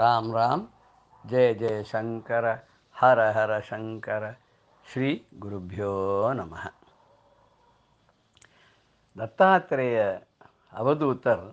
ராம் ராம். ஜெய ஜெய சங்கர ஹர ஹர சங்கர ஸ்ரீ குருப்பியோ நம தத்தாத்திரேய அவதூத்தர்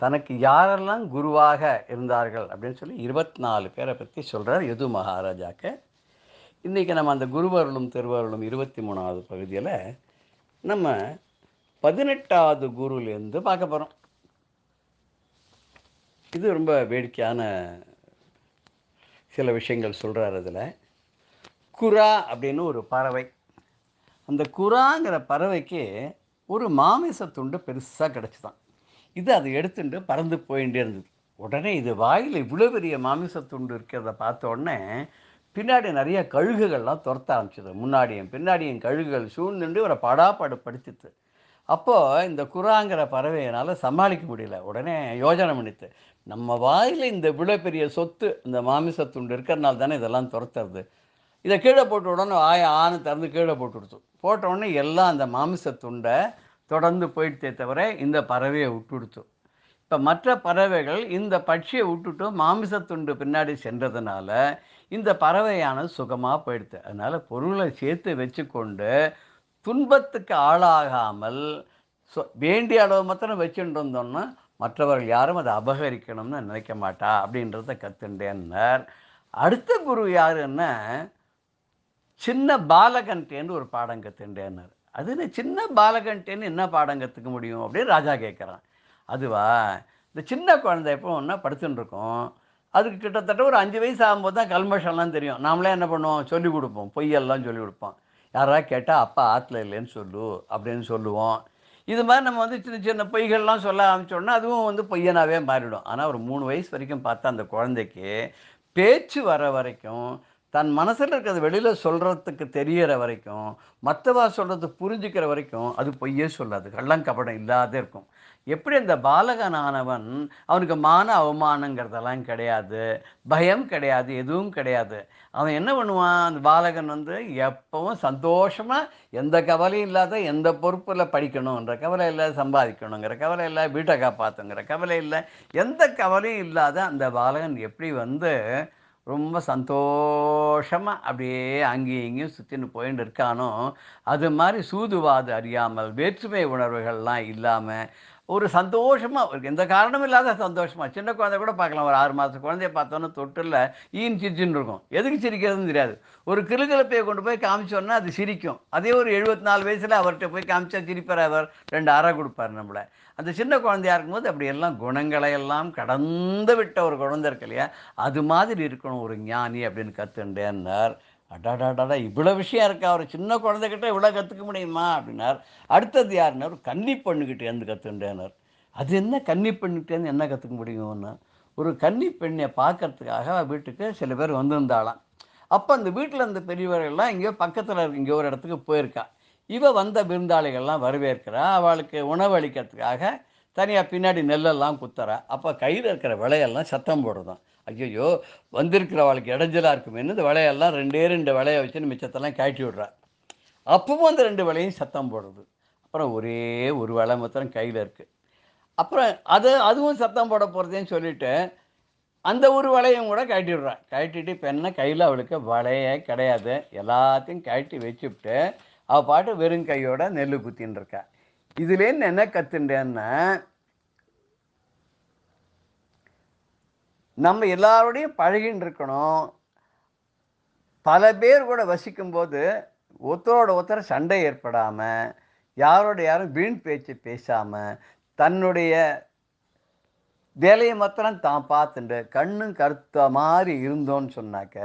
தனக்கு யாரெல்லாம் குருவாக இருந்தார்கள் அப்படின்னு சொல்லி இருபத்தி நாலு பேரை பற்றி சொல்கிறார் யது மகாராஜாக்க. இன்றைக்கி நம்ம அந்த குருவருளும் திருவருளும் இருபத்தி மூணாவது பகுதியில் நம்ம பதினெட்டாவது குருலேருந்து பார்க்க போகிறோம் இது ரொம்ப வேடிக்கையான சில விஷயங்கள் சொல்கிறார் அதில். குரா அப்படின்னு ஒரு பறவை. அந்த குராங்கிற பறவைக்கு ஒரு மாமிச துண்டு பெருசாக கிடச்சிதான். இது அதை எடுத்துட்டு பறந்து போயிட்டே இருந்தது. உடனே இது வாயில் இவ்வளோ பெரிய மாமிச துண்டு இருக்கிறத பார்த்த உடனே பின்னாடி நிறைய கழுகுகள்லாம் துரத்த ஆரம்பிச்சது. முன்னாடியும் பின்னாடியும் கழுகுகள் சூழ்ந்துட்டு ஒரு படாப்பாடு படுத்தித்து அப்போது இந்த குராங்கிற பறவையினால் சமாளிக்க முடியல. உடனே யோஜனை பண்ணித்து நம்ம வாயில் இந்த இவ்வளோ பெரிய சொத்து இந்த மாமிசத்துண்டு இருக்கிறனால தானே இதெல்லாம் துரத்துறது. இதை கீழே போட்டு உடனே ஆய ஆணை திறந்து கீழே போட்டு கொடுத்தோம். போட்ட உடனே எல்லாம் அந்த மாமிசத்துண்டை தொடர்ந்து போயிட்டே தவிர இந்த பறவையை விட்டுடுத்து இப்போ மற்ற பறவைகள் இந்த பட்சியை விட்டுட்டு மாமிசத்துண்டு பின்னாடி சென்றதுனால இந்த பறவையானது சுகமாக போயிடுது அதனால் பொருளை சேர்த்து வச்சுக்கொண்டு துன்பத்துக்கு ஆளாகாமல் சொ வேண்டிய அளவு மாத்திரம் வச்சுட்டு இருந்தோம்னா மற்றவர்கள் யாரும் அதை அபகரிக்கணும்னு நினைக்க மாட்டா அப்படின்றத கற்றுண்டேன்னார் அடுத்த குரு யாருன்னா சின்ன பாலகன்ட்டேன்னு ஒரு பாடம் கற்றுண்டேன்னார் அது சின்ன பாலகன்ட்டேன்னு என்ன பாடம் கற்றுக்க முடியும் அப்படின்னு ராஜா கேட்குறான் அதுவா? இந்த சின்ன குழந்தை எப்போ ஒன்றா படுத்துட்டுருக்கோம் அதுக்கு கிட்டத்தட்ட ஒரு அஞ்சு வயசு ஆகும்போது தான் கல்மஷம்லாம் தெரியும். நாமளே என்ன பண்ணுவோம்? சொல்லிக் கொடுப்போம். பொய்யெல்லாம் சொல்லிக் கொடுப்போம். யாராவது கேட்டால் அப்பா ஆற்றுல இல்லைன்னு சொல்லு அப்படின்னு சொல்லுவோம். இது மாதிரி நம்ம வந்து சின்ன சின்ன பொய்கள்லாம் சொல்ல ஆரம்பிச்சோன்னா அதுவும் வந்து பொய்யனாகவே மாறிடும். ஆனால் ஒரு மூணு வயசு வரைக்கும் பார்த்தா அந்த குழந்தைக்கு பேச்சு வர வரைக்கும் தன் மனசில் இருக்கிறத வெளியில் சொல்கிறதுக்கு தெரியற வரைக்கும் மற்றவா சொல்கிறது புரிஞ்சுக்கிற வரைக்கும் அது பொய்யே சொல்லாது. கள்ளங்கபடம் இல்லாத இருக்கும். எப்படி அந்த பாலகனானவன் அவனுக்கு மான அவமானங்கிறதெல்லாம் கிடையாது பயம் கிடையாது எதுவும் கிடையாது. அவன் என்ன பண்ணுவான்? அந்த பாலகன் வந்து எப்பவும் சந்தோஷமாக எந்த கவலையும் இல்லாத எந்த பொறுப்பில் படிக்கணுன்ற கவலை இல்லை சம்பாதிக்கணுங்கிற கவலை இல்லை வீட்டை காப்பாற்றுங்கிற கவலை இல்லை எந்த கவலையும் இல்லாத அந்த பாலகன் எப்படி வந்து ரொம்ப சந்தோஷமாக அப்படியே அங்கேயும் இங்கேயும் சுற்றின்னு போயின்னு இருக்கானோ அது மாதிரி சூதுவாது அறியாமல் வேற்றுமை உணர்வுகள்லாம் இல்லாமல் ஒரு சந்தோஷமாக ஒரு எந்த காரணமும் இல்லாத சந்தோஷமாக சின்ன குழந்தை கூட பார்க்கலாம். ஒரு ஆறு மாதம் குழந்தைய பார்த்தோன்னா தொட்டில் ஈன் சிரிச்சுன்னு இருக்கும். எதுக்கு சிரிக்கிறதுன்னு தெரியாது. ஒரு கிளுகிழப்பையை கொண்டு போய் காமிச்சோன்னா அது சிரிக்கும். அதே ஒரு எழுபத்தி நாலு வயசில் அவர்கிட்ட போய் காமிச்சா சிரிப்பார் அவர். ரெண்டு அறை கொடுப்பார் நம்மளை. அந்த சின்ன குழந்தையா இருக்கும்போது அப்படி எல்லாம் குணங்களை எல்லாம் கடந்து விட்ட ஒரு குழந்தை இருக்கு இல்லையா? அது மாதிரி இருக்கணும் ஒரு ஞானி அப்படின்னு கற்றுண்டேன்னார் அடாடாடாடா இவ்வளோ விஷயம் இருக்கா ஒரு சின்ன குழந்தைகிட்ட இவ்வளோ கற்றுக்க முடியுமா அப்படின்னார் அடுத்தது யாருன்னார் ஒரு கன்னி பெண்ணுக்கிட்டேருந்து கற்றுண்டேனார் அது என்ன கன்னி பெண்ணுக்கிட்டேருந்து என்ன கற்றுக்க முடியும்னா ஒரு கன்னி பெண்ணை பார்க்கறதுக்காக வீட்டுக்கு சில பேர் வந்திருந்தாளாம் அப்போ அந்த வீட்டில் இருந்த பெரியவர்கள்லாம் எங்கேயோ பக்கத்தில் இருக்கு இங்கே ஒரு இடத்துக்கு போயிருக்கா இவ வந்த விருந்தாளிகள்லாம் வரவேற்கிறா அவளுக்கு உணவு அளிக்கிறதுக்காக தனியாக பின்னாடி நெல்லெல்லாம் குத்துறா அப்போ கையில் இருக்கிற விலையெல்லாம் சத்தம் போடுதான் ஐயோ வந்திருக்கிறவளுக்கு இடைஞ்சலாக இருக்குமேனு இந்த விலையெல்லாம் ரெண்டே ரெண்டு விலையை வச்சுன்னு மிச்சத்தெல்லாம் கட்டி விடுறா. அப்பவும் அந்த ரெண்டு விலையும் சத்தம் போடுறது. அப்புறம் ஒரே ஒரு விலை மாத்திரம் கையில் இருக்குது அப்புறம் அது அதுவும் சத்தம் போட போகிறதேன்னு சொல்லிவிட்டு அந்த ஒரு வளையம் கூட கழட்டி விடுறான் கழட்டிட்டு இப்போ என்ன கையில் அவளுக்கு வளையே கிடையாது. எல்லாத்தையும் கழட்டி வச்சுவிட்டு அவள் பாட்டு வெறும் கையோட நெல் குத்தின்னு இருக்கா. இதுலேருந்து என்ன கற்றுண்டேன்னா நம்ம எல்லாரோடையும் பழகின்னு இருக்கணும். பல பேர் கூட வசிக்கும்போது ஒருத்தரோட ஒருத்தர் சண்டை ஏற்படாமல் யாரோட யாரும் வீண் பேச்சு பேசாமல் தன்னுடைய வேலையை மாத்திரம் தான் பார்த்துட்டு கண்ணும் கருத்த மாதிரி இருந்தோன்னு சொன்னாக்க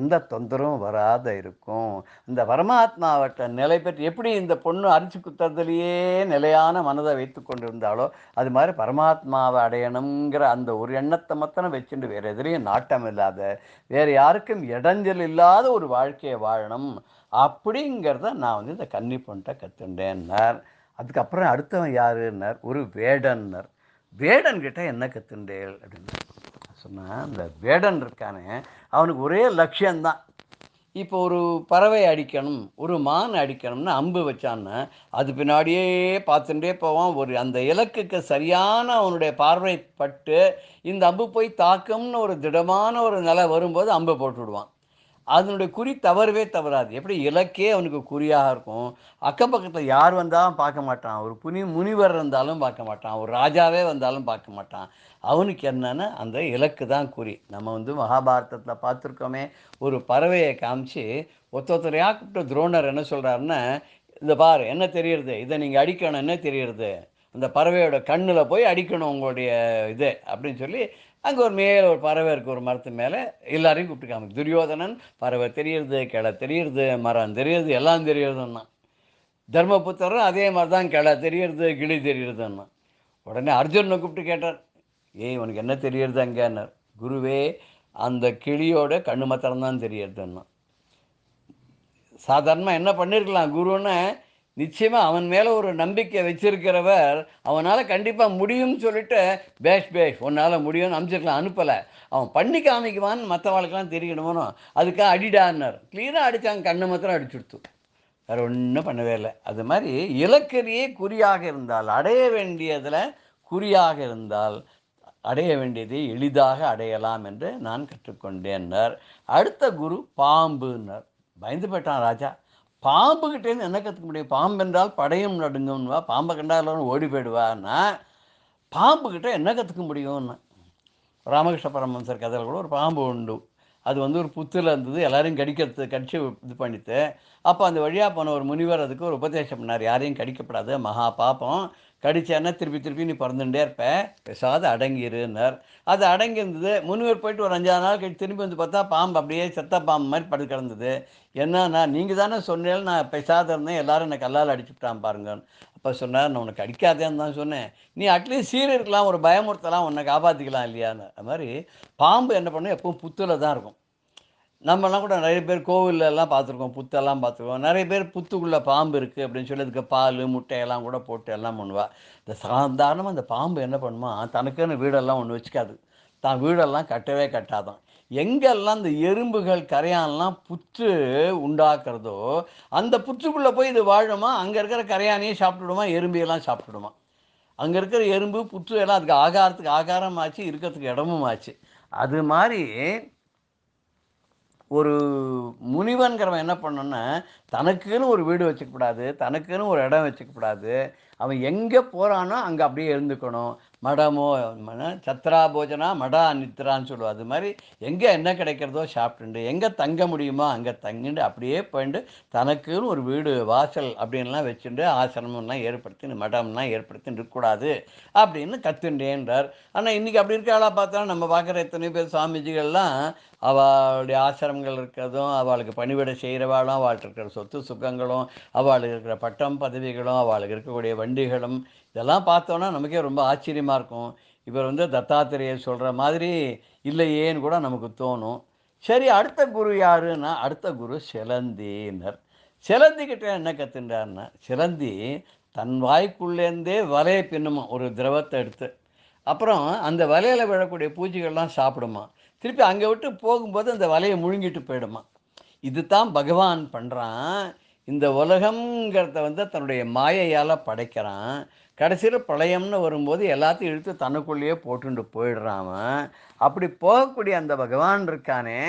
எந்த தொந்தரவும் வராத இருக்கும். இந்த பரமாத்மாவட்ட நிலை பெற்று எப்படி இந்த பொண்ணு அரிச்சு குத்துறதுலையே நிலையான மனதை வைத்து கொண்டு இருந்தாலோ அது மாதிரி பரமாத்மாவை அடையணுங்கிற அந்த ஒரு எண்ணத்தை மாத்திரம் வச்சுட்டு வேறு எதுலேயும் நாட்டம் இல்லாத வேறு யாருக்கும் இடைஞ்சல் இல்லாத ஒரு வாழ்க்கையை வாழணும் அப்படிங்கிறத நான் வந்து இந்த கன்னி பொண்ணிட்ட கற்றுண்டேன்னார் அதுக்கப்புறம் அடுத்தவன் யாருன்னார்? ஒரு வேடன்னர். வேடன்கிட்ட என்ன கற்றுண்டேள் அப்படின்னு சொன்னால் இந்த வேடன் இருக்கானே அவனுக்கு ஒரே லட்சியம்தான். இப்போ ஒரு பறவை அடிக்கணும் ஒரு மான் அடிக்கணும்னு அம்பு வச்சான்னா அது பின்னாடியே பார்த்துட்டே போவான். ஒரு அந்த இலக்குக்கு சரியான அவனுடைய பார்வை பட்டு இந்த அம்பு போய் தாக்கும்னு ஒரு திடமான ஒரு நிலை வரும்போது அம்பு போட்டு விடுவான் அதனுடைய குறி தவறவே தவறாது. எப்படி? இலக்கே அவனுக்கு குறியாக இருக்கும். அக்கம் பக்கத்தில் யார் வந்தாலும் பார்க்க மாட்டான். ஒரு புனி முனிவர் இருந்தாலும் பார்க்க மாட்டான். ஒரு ராஜாவே வந்தாலும் பார்க்க மாட்டான். அவனுக்கு என்னன்னா அந்த இலக்கு தான் குறி. நம்ம வந்து மகாபாரதத்தில் பார்த்துருக்கோமே ஒரு பறவையை காமிச்சு ஒத்த ஒருத்தரையா கூப்பிட்ட துரோணர் என்ன சொல்கிறாருன்னா இந்த பார் என்ன தெரியறது? இதை நீங்கள் அடிக்கணும் என்ன தெரியறது? அந்த பறவையோட கண்ணில் போய் அடிக்கணும் உங்களுடைய இது அப்படின்னு சொல்லி அங்கே ஒரு மேலே ஒரு பறவை இருக்குது ஒரு மரத்து மேலே. எல்லாரையும் கூப்பிட்டு காமிக்கு துரியோதனன் பறவை தெரியுது கிளை தெரியுது மரம் தெரியுது எல்லாம் தெரியறதுன்னா. தர்மபுத்தரும் அதே மாதிரி தான் கிளை தெரியுறது கிளி தெரியறதுன்னா. உடனே அர்ஜுனனை கூப்பிட்டு கேட்டார் ஏய் உனக்கு என்ன தெரியறது அங்கேன்னார். குருவே அந்த கிளியோட கண்ணு மாத்திரம்தான் தெரியறதுன்னா. சாதாரணமாக என்ன பண்ணியிருக்கலாம் குருன்னு நிச்சயமாக அவன் மேலே ஒரு நம்பிக்கை வச்சிருக்கிறவர் அவனால் கண்டிப்பாக முடியும்னு சொல்லிட்டு பேஷ் பேஷ் உன்னால் முடியும்னு அனுப்பிச்சிருக்கலாம் அனுப்பலை. அவன் பண்ணி காமிக்குவான்னு மற்றவாளுக்கெல்லாம் தெரியணுமோ? அதுக்காக அடிடான்னார். க்ளீனாக அடித்தாங்க கண்ணை மாத்திரம் அடிச்சுடுத்து வேறு ஒன்றும் பண்ணவே இல்லை. அது மாதிரி இலக்கரியே குறியாக இருந்தால் அடைய வேண்டியதில் குறியாக இருந்தால் அடைய வேண்டியதை எளிதாக அடையலாம் என்று நான் கற்றுக்கொண்டேன்னார். அடுத்த குரு பாம்புன்னார். பயந்து போயிட்டான் ராஜா. பாம்புக்கிட்டேருந்து என்ன கற்றுக்க முடியும்? பாம்பு என்றால் படையும் நடுங்கும்னுவா பாம்பை கண்டாலும் ஓடி போயிடுவான்னா பாம்புக்கிட்ட என்ன கற்றுக்க முடியும்னு? ராமகிருஷ்ண பரமஹம்சர் கதையில் கூட ஒரு பாம்பு உண்டு. அது வந்து ஒரு புத்தில் இருந்தது. எல்லாரையும் கடிக்கிறது கடிச்சு இது பண்ணிட்டு அப்போ அந்த வழியாக போன ஒரு முனிவர் அதுக்கு ஒரு உபதேசம் பண்ணார். யாரையும் கடிக்கப்படாது மகா பாப்பம் கடிச்சான்னா திருப்பி திருப்பி நீ பிறந்துட்டே இருப்பேன் பேசாத அடங்கிருன்னார் அது அடங்கி இருந்தது முனிவர் போயிட்டு ஒரு அஞ்சாறு நாள் கழிச்சு திரும்பி வந்து பார்த்தா பாம்பு அப்படியே செத்த பாம்பு மாதிரி படுத்து கிடந்தது. என்னன்னா நீங்கள் தானே சொன்னேன் நான் பேசாத இருந்தேன். எல்லாரும் என்னை கல்லால் அடிச்சுட்டான் பாருங்க அப்போ சொன்னார் நான் உனக்கு அடிக்காதேன்னு தான் சொன்னேன். நீ அட்லீஸ்ட் சீர் இருக்கலாம் ஒரு பயமுறுத்தலாம் உன்னை காப்பாற்றிக்கலாம் இல்லையான்னு. அது மாதிரி பாம்பு என்ன பண்ணும் எப்பவும் புத்தில் தான் இருக்கும். நம்மலாம் கூட நிறைய பேர் கோவிலெல்லாம் பார்த்துருக்கோம் புத்தெல்லாம் பார்த்துருக்கோம். நிறைய பேர் புத்துக்குள்ளே பாம்பு இருக்குது அப்படின்னு சொல்லி அதுக்கு பால் முட்டையெல்லாம் கூட போட்டு எல்லாம் பண்ணுவா. இந்த சாதாரணமாக அந்த பாம்பு என்ன பண்ணுமா? தனக்குன்னு வீடெல்லாம் ஒன்று வச்சுக்காது. தான் வீடெல்லாம் கட்டவே கட்டாதான். எங்கெல்லாம் இந்த எறும்புகள் கரையான்லாம் புற்று உண்டாக்குறதோ அந்த புற்றுக்குள்ளே போய் இது வாழுமா? அங்கே இருக்கிற கரையானையும் சாப்பிட்டுடுமா? எறும்பியெல்லாம் சாப்பிட்டுடுமா? அங்கே இருக்கிற எறும்பு புற்று எல்லாம் அதுக்கு ஆகாரத்துக்கு ஆகாரம் ஆச்சு இருக்கிறதுக்கு இடமும் ஆச்சு அது மாதிரி ஒரு முனிவன்கிறவன் என்ன பண்ணணும்னா தனக்குன்னு ஒரு வீடு வச்சுக்கக்கூடாது தனக்குன்னு ஒரு இடம் வச்சுக்கக்கூடாது அவன் எங்கே போகிறானோ அங்கே அப்படியே இருந்துக்கணும். மடமோ சத்ரா போஜனா மடா நித்ரான்னு சொல்லுவோம். அது மாதிரி எங்கே என்ன கிடைக்கிறதோ சாப்பிட்டுண்டு எங்கே தங்க முடியுமோ அங்கே தங்கிண்டு அப்படியே போயிட்டு தனக்குன்னு ஒரு வீடு வாசல் அப்படின்லாம் வச்சுட்டு ஆசிரமம்லாம் ஏற்படுத்தி மடம்லாம் ஏற்படுத்தி இருக்கக்கூடாது அப்படின்னு கத்துண்டேன்றார். ஆனால் இன்றைக்கி அப்படி இருக்காளா பார்த்தா நம்ம பார்க்குற எத்தனை பேர் சுவாமிஜிகள்லாம் அவளுடைய ஆசிரமங்கள் இருக்கிறதும் அவளுக்கு பணிவிட செய்கிறவாளும் அவளுக்கு இருக்கிற சொத்து சுகங்களும் அவளுக்கு இருக்கிற பட்டம் பதவிகளும் அவளுக்கு இருக்கக்கூடிய வண்டிகளும் இதெல்லாம் பார்த்தோன்னா நமக்கே ரொம்ப ஆச்சரியமாக இருக்கும். இவர் வந்து தத்தாத்திரேயர் சொல்கிற மாதிரி இல்லையேன்னு கூட நமக்கு தோணும். சரி அடுத்த குரு யாருன்னா அடுத்த குரு சிலந்தினர். சிலந்திக்கிட்ட என்ன கற்றுண்டாருன்னா சிலந்தி தன் வாய்க்குள்ளேருந்தே வலையை பின்னுமா? ஒரு திரவத்தை எடுத்து. அப்புறம் அந்த வலையில் விழக்கூடிய பூஜைகள்லாம் சாப்பிடுமா. திருப்பி அங்கே விட்டு போகும்போது அந்த வலையை முழுங்கிட்டு போயிடுமா. இது தான் பகவான் பண்ணுறான் இந்த உலகங்கிறத வந்து தன்னுடைய மாயையால் படைக்கிறான். கடைசியில் பிரளயம்னு வரும்போது எல்லாத்தையும் இழுத்து தனக்குள்ளேயே போட்டுண்டு போயிடுறான் அப்படி போகக்கூடிய அந்த பகவான் இருக்கானே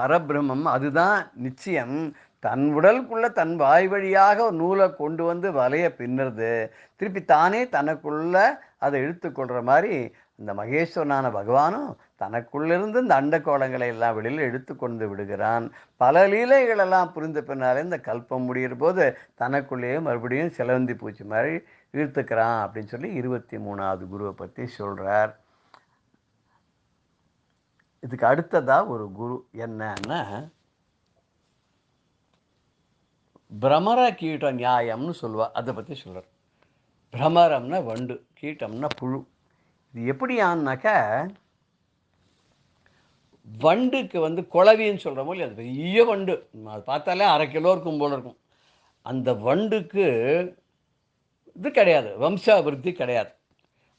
பரபிரம்மம் அதுதான் நிச்சயம். தன் உடலுக்குள்ளே தன் வாய் வழியாக ஒரு நூலை கொண்டு வந்து வலையை பின்னுறது. திருப்பி தானே தனக்குள்ள அதை இழுத்துக்கொள்கிற மாதிரி இந்த மகேஸ்வரனான பகவானும் தனக்குள்ளிருந்து இந்த அண்ட கோலங்களை எல்லாம் வெளியில் எடுத்து கொண்டு விடுகிறான். பல லீலைகளெல்லாம் புரிந்த பின்னாலே இந்த கல்பம் முடிகிற போது தனக்குள்ளேயே மறுபடியும் சிலவந்தி பூச்சி மாதிரி இழுத்துக்கிறான் அப்படின்னு சொல்லி இருபத்தி மூணாவது குருவை பற்றி சொல்கிறார் இதுக்கு அடுத்ததாக ஒரு குரு என்னன்னா பிரமர கீட்ட நியாயம்னு சொல்லுவார் அதை பற்றி சொல்கிறார் பிரமரம்னா வண்டு கீட்டம்னா புழு. இது எப்படியான்னாக்கா வண்டுக்கு வந்து குளவின்னு சொல்கிற மாதிரி அது பெரிய வண்டு. அது பார்த்தாலே அரை கிலோ இருக்கும் போல இருக்கும். அந்த வண்டுக்கு இது கிடையாது வம்சாபிருத்தி கிடையாது.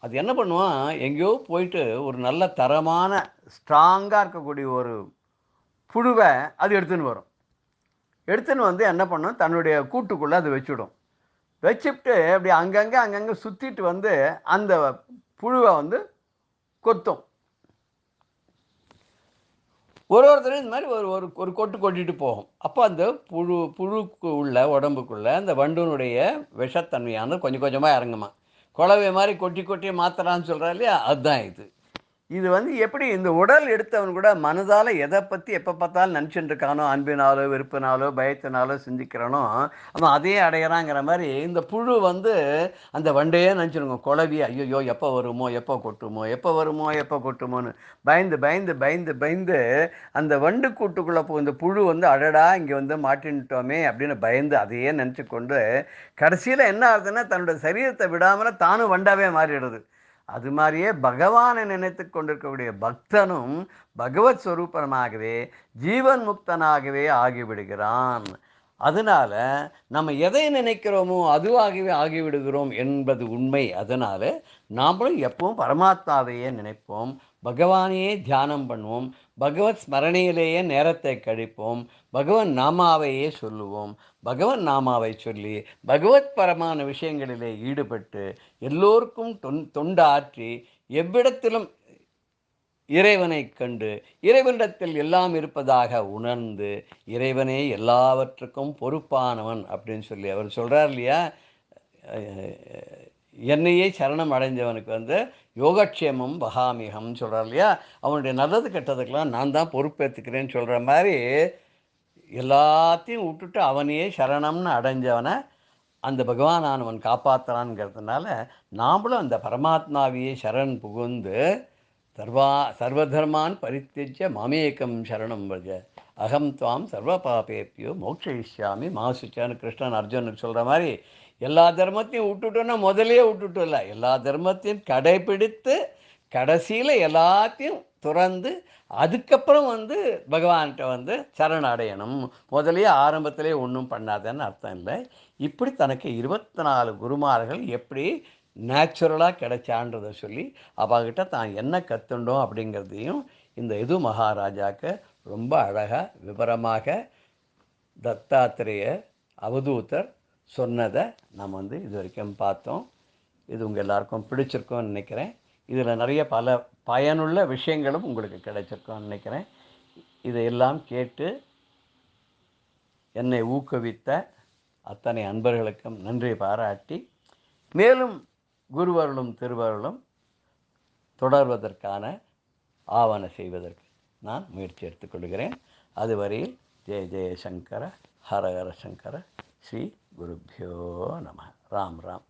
அது என்ன பண்ணுவான்? எங்கேயோ போயிட்டு ஒரு நல்ல தரமான ஸ்ட்ராங்காக இருக்கக்கூடிய ஒரு புழுவை அது எடுத்துன்னு வரும். எடுத்துன்னு வந்து என்ன பண்ணும்? தன்னுடைய கூட்டுக்குள்ளே அது வச்சுடும். வச்சுட்டு அப்படி அங்கங்கே அங்கங்கே சுற்றிட்டு வந்து அந்த புழுவை வந்து கொத்தும். ஒரு ஒருத்தரும் இந்த மாதிரி ஒரு ஒரு ஒரு கொட்டு கொட்டிட்டு போகும். அப்போ அந்த புழு புழுக்கு உள்ள உடம்புக்குள்ளே அந்த வண்டுனுடைய விஷத்தன்மையானது கொஞ்சம் கொஞ்சமாக இறங்குமா குழவை மாதிரி கொட்டி கொட்டி மாத்திரான்னு சொல்கிறா இல்லையா? அதுதான் இது. இது வந்து எப்படி இந்த உடல் எடுத்தவன் கூட மனதால் எதை பற்றி எப்போ பார்த்தாலும் நினச்சிட்டு இருக்கானோ அன்பினாலோ வெறுப்பினாலோ பயத்தினாலோ சிந்திக்கிறானோ அவன் அதையே அடையிறாங்கிற மாதிரி இந்த புழு வந்து அந்த வண்டையே நினச்சிருங்க குழவி ஐயோ எப்போ வருமோ எப்போ கொட்டுமோ எப்போ வருமோ எப்போ கொட்டுமோன்னு. பயந்து பயந்து பயந்து பயந்து அந்த வண்டு கூட்டுக்குள்ளே போ இந்த புழு வந்து அடடா இங்கே வந்து மாட்டின்ட்டோமே அப்படின்னு பயந்து அதையே நினச்சி கொண்டு கடைசியில் என்ன ஆகுதுன்னா தன்னோட சரீரத்தை விடாமல் தானும் வண்டாவே மாறிடுது. அது மாதிரியே பகவானை நினைத்து கொண்டிருக்கக்கூடிய பக்தனும் பகவத் ஸ்வரூபனாகவே ஜீவன் முக்தனாகவே ஆகிவிடுகிறான். அதனால் நம்ம எதை நினைக்கிறோமோ அதுவாகவே ஆகிவிடுகிறோம் என்பது உண்மை. அதனால் நாமளும் எப்பவும் பரமாத்மாவையே நினைப்போம். பகவானையே தியானம் பண்ணுவோம். பகவத் ஸ்மரணையிலேயே நேரத்தை கழிப்போம். பகவன் நாமாவையே சொல்லுவோம். பகவன் நாமாவை சொல்லி பகவத் பரமான விஷயங்களிலே ஈடுபட்டு எல்லோருக்கும் தொன் தொண்டாற்றி எவ்விடத்திலும் இறைவனை கண்டு இறைவனிடத்தில் எல்லாம் இருப்பதாக உணர்ந்து இறைவனே எல்லாவற்றுக்கும் பொறுப்பானவன் அப்படின்னு சொல்லி அவர் சொல்கிறார் இல்லையா? என்னையே சரணம் அடைஞ்சவனுக்கு வந்து யோகக்ஷேமம் வகாமிகம் சொல்கிறார் இல்லையா? அவனுடைய நல்லது கெட்டதுக்கெல்லாம் நான் தான் பொறுப்பேற்றுக்கிறேன்னு சொல்கிற மாதிரி எல்லாத்தையும் விட்டுட்டு அவனையே சரணம்னு அடைஞ்சவனை அந்த பகவானானவன் காப்பாற்றுறான்ங்கிறதுனால நாமளும் அந்த பரமாத்மாவையே சரண் புகுந்து சர்வா சர்வதர்மான் பரித்தியஜ மாமேகம் சரணம் வஜ. அகம் துவாம் சர்வ பாபேப்பியோ மோட்சயிஷ்யாமி மாசுச்சான்னு கிருஷ்ணன் அர்ஜுனுக்கு சொல்கிற மாதிரி எல்லா தர்மத்தையும் விட்டுட்டோன்னா முதலே விட்டுட்டோம் இல்லை எல்லா தர்மத்தையும் கடைபிடித்து கடைசியில் எல்லாத்தையும் துறந்து அதுக்கப்புறம் வந்து பகவான்கிட்ட வந்து சரண அடையணும். முதலே ஆரம்பத்திலே ஒன்றும் பண்ணாதேன்னு அர்த்தம் இல்லை. இப்படி தனக்கு இருபத்தி நாலு குருமார்கள் எப்படி நேச்சுரலாக கிடைச்சான்றதை சொல்லி அவகிட்ட தான் என்ன கற்றுண்டோம் அப்படிங்கிறதையும் இந்த இது மகாராஜாக்கு ரொம்ப அழகாக விவரமாக தத்தாத்திரேய அவதூத்தர் சொன்னதை நம்ம வந்து இது வரைக்கும் பார்த்தோம். இது உங்கள் எல்லாருக்கும் பிடிச்சிருக்கோன்னு நினைக்கிறேன். இதில் நிறைய பல பயனுள்ள விஷயங்களும் உங்களுக்கு கிடைச்சிருக்கும்னு நினைக்கிறேன். இதையெல்லாம் கேட்டு என்னை ஊக்குவித்த அத்தனை அன்பர்களுக்கும் நன்றி பாராட்டி மேலும் குருவருளும் திருவருளும் தொடர்வதற்கான ஆவண செய்வதற்கு நான் முயற்சி எடுத்துக்கொள்கிறேன் அதுவரையில் ஜெய ஜெயசங்கர ஹரஹர சங்கர ஸ்ரீ குருப்பியோ நம ராம் ராம்